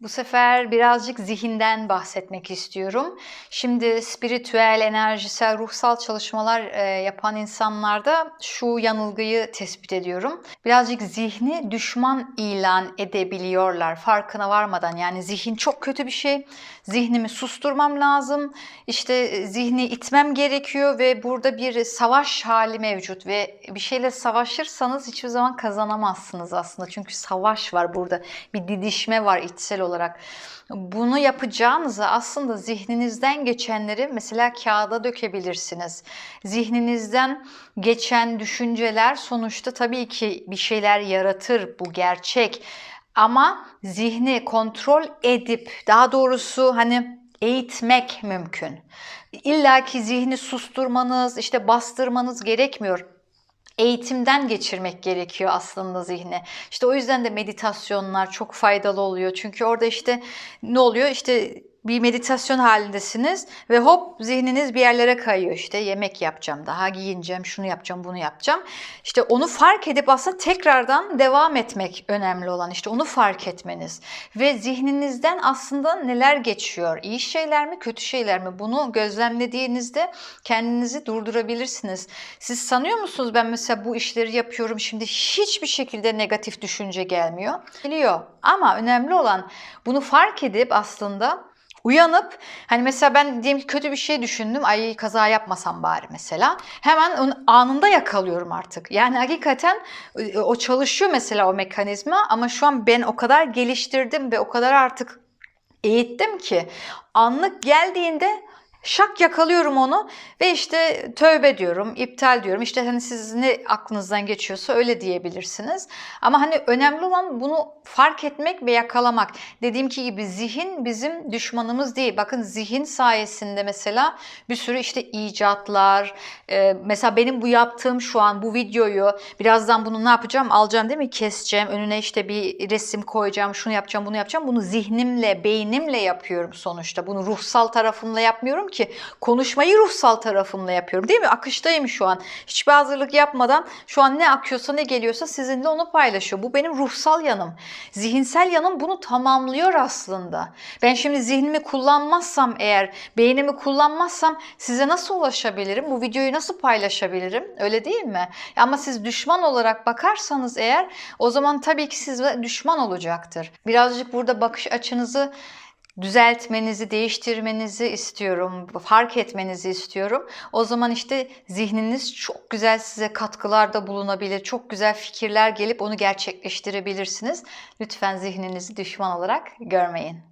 Bu sefer birazcık zihinden bahsetmek istiyorum. Şimdi spiritüel, enerjisel, ruhsal çalışmalar e, yapan insanlarda şu yanılgıyı tespit ediyorum. Birazcık zihni düşman ilan edebiliyorlar farkına varmadan. Yani zihin çok kötü bir şey. Zihnimi susturmam lazım. İşte e, zihni itmem gerekiyor ve burada bir savaş hali mevcut ve bir şeyle savaşırsanız hiçbir zaman kazanamazsınız aslında. Çünkü savaş var burada. Bir didişme var içsel olarak. Bunu yapacağınızı aslında zihninizden geçenleri mesela kağıda dökebilirsiniz. Zihninizden geçen düşünceler sonuçta tabii ki bir şeyler yaratır bu gerçek. Ama zihni kontrol edip daha doğrusu hani eğitmek mümkün. İlla ki zihni susturmanız, işte bastırmanız gerekmiyor eğitimden geçirmek gerekiyor aslında zihni. İşte o yüzden de meditasyonlar çok faydalı oluyor. Çünkü orada işte ne oluyor? İşte bir meditasyon halindesiniz ve hop zihniniz bir yerlere kayıyor. İşte yemek yapacağım, daha giyineceğim, şunu yapacağım, bunu yapacağım. İşte onu fark edip aslında tekrardan devam etmek önemli olan. İşte onu fark etmeniz. Ve zihninizden aslında neler geçiyor? İyi şeyler mi, kötü şeyler mi? Bunu gözlemlediğinizde kendinizi durdurabilirsiniz. Siz sanıyor musunuz ben mesela bu işleri yapıyorum şimdi hiçbir şekilde negatif düşünce gelmiyor? Geliyor. Ama önemli olan bunu fark edip aslında Uyanıp hani mesela ben diyelim ki kötü bir şey düşündüm. Ay kaza yapmasam bari mesela. Hemen onu anında yakalıyorum artık. Yani hakikaten e, o çalışıyor mesela o mekanizma ama şu an ben o kadar geliştirdim ve o kadar artık eğittim ki anlık geldiğinde şak yakalıyorum onu ve işte tövbe diyorum, iptal diyorum. İşte hani siz ne aklınızdan geçiyorsa öyle diyebilirsiniz. Ama hani önemli olan bunu fark etmek ve yakalamak. Dediğim ki gibi zihin bizim düşmanımız değil. Bakın zihin sayesinde mesela bir sürü işte icatlar, e, mesela benim bu yaptığım şu an bu videoyu birazdan bunu ne yapacağım? Alacağım değil mi? Keseceğim. Önüne işte bir resim koyacağım. Şunu yapacağım, bunu yapacağım. Bunu zihnimle, beynimle yapıyorum sonuçta. Bunu ruhsal tarafımla yapmıyorum ki konuşmayı ruhsal tarafımla yapıyorum değil mi? Akıştayım şu an. Hiçbir hazırlık yapmadan şu an ne akıyorsa ne geliyorsa sizinle onu paylaşıyor. Bu benim ruhsal yanım. Zihinsel yanım bunu tamamlıyor aslında. Ben şimdi zihnimi kullanmazsam eğer, beynimi kullanmazsam size nasıl ulaşabilirim? Bu videoyu nasıl paylaşabilirim? Öyle değil mi? Ama siz düşman olarak bakarsanız eğer o zaman tabii ki siz düşman olacaktır. Birazcık burada bakış açınızı düzeltmenizi, değiştirmenizi istiyorum, fark etmenizi istiyorum. O zaman işte zihniniz çok güzel size katkılarda bulunabilir, çok güzel fikirler gelip onu gerçekleştirebilirsiniz. Lütfen zihninizi düşman olarak görmeyin.